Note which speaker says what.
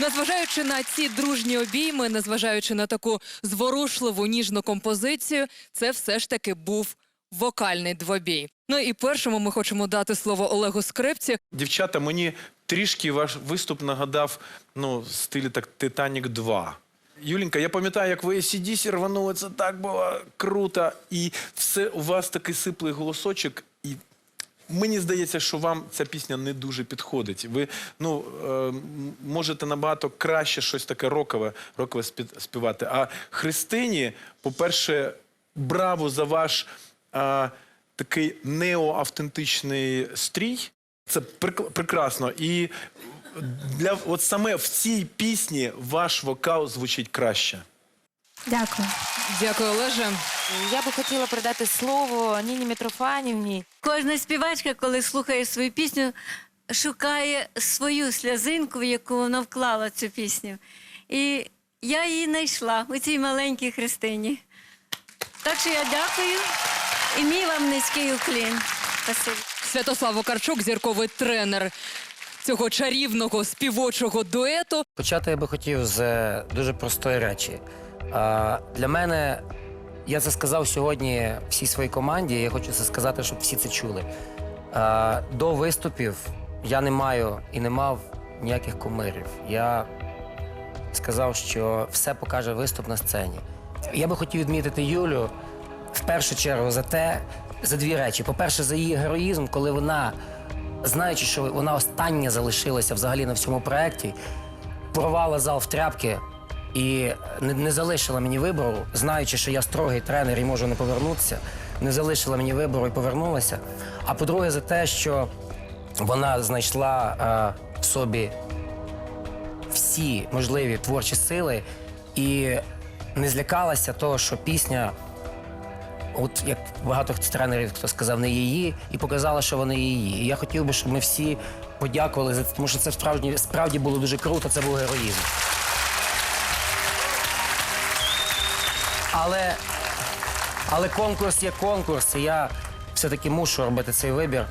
Speaker 1: Незважаючи на ці дружні обійми, незважаючи на таку зворушливу ніжну композицію, це все ж таки був вокальний двобій. Ну і першому ми хочемо дати слово Олегу Скрипці.
Speaker 2: Дівчата, мені трішки ваш виступ нагадав ну, в стилі так Титанік 2. Юлінка, я пам'ятаю, як ви ACDC рванули, це так було круто. І все у вас такий сиплий голосочок. І мені здається, що вам ця пісня не дуже підходить. Ви ну, е, можете набагато краще щось таке рокове, рокове спі- співати. А Христині, по-перше, браво за ваш е, такий неоавтентичний стрій. Це прекрасно. І для от саме в цій пісні ваш вокал звучить краще.
Speaker 3: Дякую.
Speaker 1: Дякую, Олеже.
Speaker 4: Я би хотіла передати слово Ніні Митрофанівні.
Speaker 3: Кожна співачка, коли слухає свою пісню, шукає свою сльозинку, в яку вона вклала цю пісню. І я її знайшла у цій маленькій Христині. Так що я дякую і мій вам низький уклін. Спасибі.
Speaker 1: Святослав Вакарчук, зірковий тренер цього чарівного співочого дуету.
Speaker 5: Почати я би хотів з е, дуже простої речі. Для мене, я це сказав сьогодні всій своїй команді. Я хочу це сказати, щоб всі це чули. До виступів я не маю і не мав ніяких кумирів. Я сказав, що все покаже виступ на сцені. Я би хотів відмітити Юлю в першу чергу за те, за дві речі. По-перше, за її героїзм, коли вона, знаючи, що вона остання залишилася взагалі на всьому проєкті, порвала зал в тряпки і не, не залишила мені вибору, знаючи, що я строгий тренер і можу не повернутися, не залишила мені вибору і повернулася. А по-друге, за те, що вона знайшла е, в собі всі можливі творчі сили і не злякалася того, що пісня, от як багато тренерів хто сказав, не її, і показала, що вона її. І я хотів би, щоб ми всі подякували за це, тому що це справді, справді було дуже круто, це був героїзм. Але, але конкурс є конкурс, і я все-таки мушу робити цей вибір.